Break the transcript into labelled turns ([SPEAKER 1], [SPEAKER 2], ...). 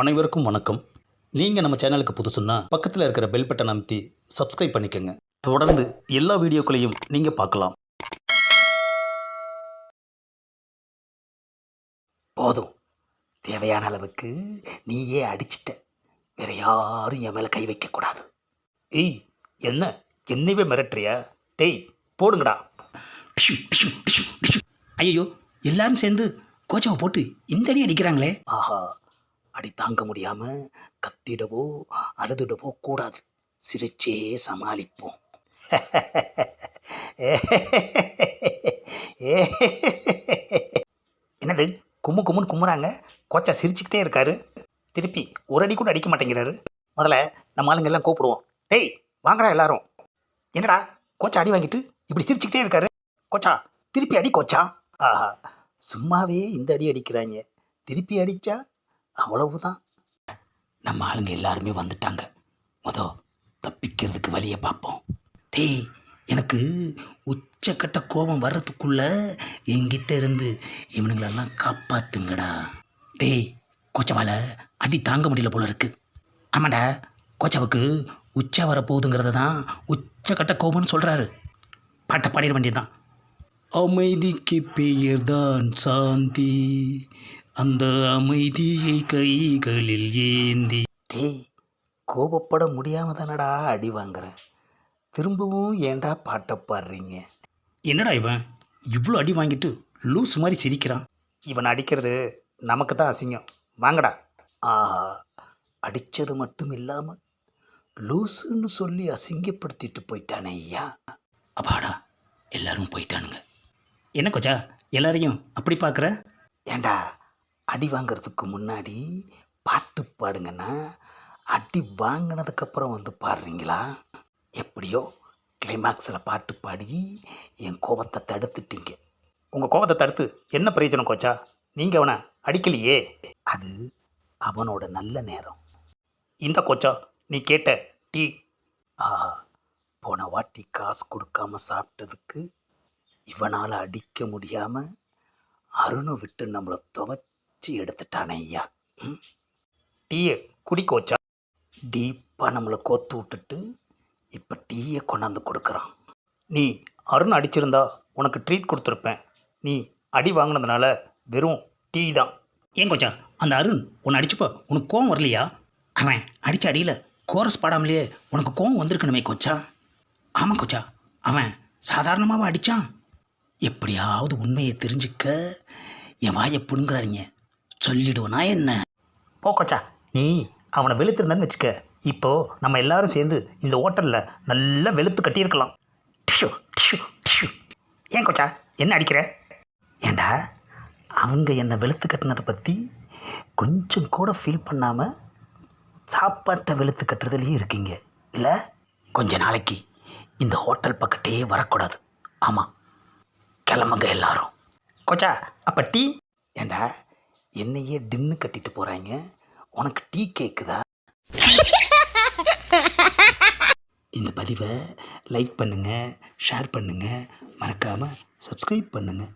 [SPEAKER 1] அனைவருக்கும் வணக்கம். நீங்கள் நம்ம சேனலுக்கு புதுசுன்னா பக்கத்தில் இருக்கிற பெல் பட்டன் அமைத்தி சப்ஸ்கிரைப் பண்ணிக்கோங்க. தொடர்ந்து எல்லா வீடியோக்களையும் நீங்கள் பார்க்கலாம். போதும். தேவையான அளவுக்கு நீயே அடிச்சிட்ட. வேற யாரும் என் மேலே கை வைக்கக்கூடாது ஏய் என்ன? என்னையவே மிரட்டுறியா? டேய் போடுங்கடா. ஐயோ எல்லாரும் சேர்ந்து கோச்சாவை போட்டு இந்த அடி அடிக்கிறாங்களே. ஆஹா. அடி தாங்க முடியாம கத்திடவோ அழுதுடவோ கூடாது. சிரிச்சே சமாளிப்போம். என்னது? கும்மு கும்முன்னு கும்முறாங்க. கோச்சா சிரிச்சுக்கிட்டே இருக்காரு. திருப்பி ஒரு அடி கூட அடிக்க மாட்டேங்கிறாரு. முதல்ல நம்ம ஆளுங்க எல்லாம் கூப்பிடுவோம். டேய் வாங்கடா எல்லாரும். என்னடா? கோச்சா அடி வாங்கிட்டு இப்படி சிரிச்சுக்கிட்டே இருக்காரு. கோச்சா திருப்பி அடி கோச்சா. ஆஹா. சும்மாவே இந்த அடி அடிக்கிறாங்க. திருப்பி அடிச்சா அவ்வளவுதான். நம்ம ஆளுங்க எல்லாருமே வந்துட்டாங்க. மொதல் தப்பிக்கிறதுக்கு வழியை பார்ப்போம் டேய் எனக்கு உச்சக்கட்ட கோபம் வர்றதுக்குள்ள என்கிட்ட இருந்து இவனுங்களெல்லாம் காப்பாத்துங்கடா. டேய் கோச்சவால அடி தாங்க முடியல போல இருக்கு. ஆமாடா கோச்சாவுக்கு உச்சா வரப்போகுதுங்கிறத தான் உச்சக்கட்ட கோபம்னு சொல்கிறாரு பாட்டை பாடிட வேண்டியதுதான். அமைதிக்கு பெயர்தான் சாந்தி. அந்த அமைதியை கைகளில் ஏந்தி. டேய் கோபப்பட முடியாம தானடா அடி வாங்குறேன் திரும்பவும் ஏன்டா பாட்டை பாடுறீங்க? என்னடா இவன்? இவ்வளோ அடி வாங்கிட்டு லூஸ் மாதிரி சிரிக்கிறான். இவன் அடிக்கிறது நமக்கு தான் அசிங்கம். வாங்கடா. ஆஹா அடித்தது மட்டும் இல்லாமல் லூசுன்னு சொல்லி அசிங்கப்படுத்திட்டு போயிட்டானே ஐயா. அப்பாடா எல்லாரும் போயிட்டானுங்க. என்ன கொச்சா எல்லாரையும் அப்படி பார்க்குற? ஏண்டா அடி வாங்குறதுக்கு முன்னாடி பாட்டு பாடுங்கன்னா அடி வாங்கினதுக்கப்புறம் வந்து பாடுறீங்களா? எப்படியோ கிளைமேக்ஸில் பாட்டு பாடி என் கோபத்தை தடுத்துட்டீங்க. உங்கள் கோபத்தை தடுத்து என்ன பிரயோஜனம் கோச்சா? நீங்கள் அவனை அடிக்கலையே. அது அவனோட நல்ல நேரம். இந்த கோச்சா நீ கேட்ட டீ. ஆஹா போன வாட்டி காசு கொடுக்காம சாப்பிட்டதுக்கு இவனால் அடிக்க முடியாமல் அருணை விட்டு நம்மளை துவச்சி எடுத்துட்டானே ஐயா. ம்? டீயை குடி கோச்சா டீப்பாக நம்மளை கோத்து விட்டுட்டு இப்போ டீயை கொண்டாந்து கொடுக்குறான். நீ அருண் அடிச்சிருந்தா உனக்கு ட்ரீட் கொடுத்துருப்பேன். நீ அடி வாங்கினதுனால வெறும் டீ தான். ஏன் கோச்சா அந்த அருண் உன்னை அடிச்சுப்போ? உனக்கு கோவம் வரலையா? அவன் அடித்த அடியில் கோரஸ் பாடாமலேயே உனக்கு கோவம் வந்திருக்கணுமே கோச்சா. ஆமாம் கோச்சா அவன் சாதாரணமாகவா அடித்தான் எப்படியாவது உண்மையை தெரிஞ்சுக்க என் வாயை பிடுங்குறாருங்க சொல்லிடுவனா என்ன? போ கோச்சா. நீ அவனை வெளுத்திருந்தான்னு வச்சுக்க. இப்போ நம்ம எல்லாரும் சேர்ந்து இந்த ஹோட்டலில் நல்லா வெளுத்து கட்டியிருக்கலாம். டிஷு டிஷு டிஷு ஏன் கோச்சா? என்ன அடிக்கிற? ஏண்டா அவங்க என்னை வெளுத்து கட்டினதை பற்றி கொஞ்சம் கூட ஃபீல் பண்ணாமல் சாப்பாட்டை வெளுத்து கட்டுறதுலேயே இருக்கீங்க. இல்லை? கொஞ்ச நாளைக்கு இந்த ஹோட்டல் பக்கத்தே வரக்கூடாது. ஆமாம் கிளம்புங்க எல்லாரும். கொச்சா அப்போ டீ? ஏண்டா என்னையே டின்னு கட்டிட்டு போகிறாங்க உனக்கு டீ கேட்குதா இந்த பதிவை லைக் பண்ணுங்கள் ஷேர் பண்ணுங்கள் மறக்காமல் சப்ஸ்கிரைப் பண்ணுங்கள்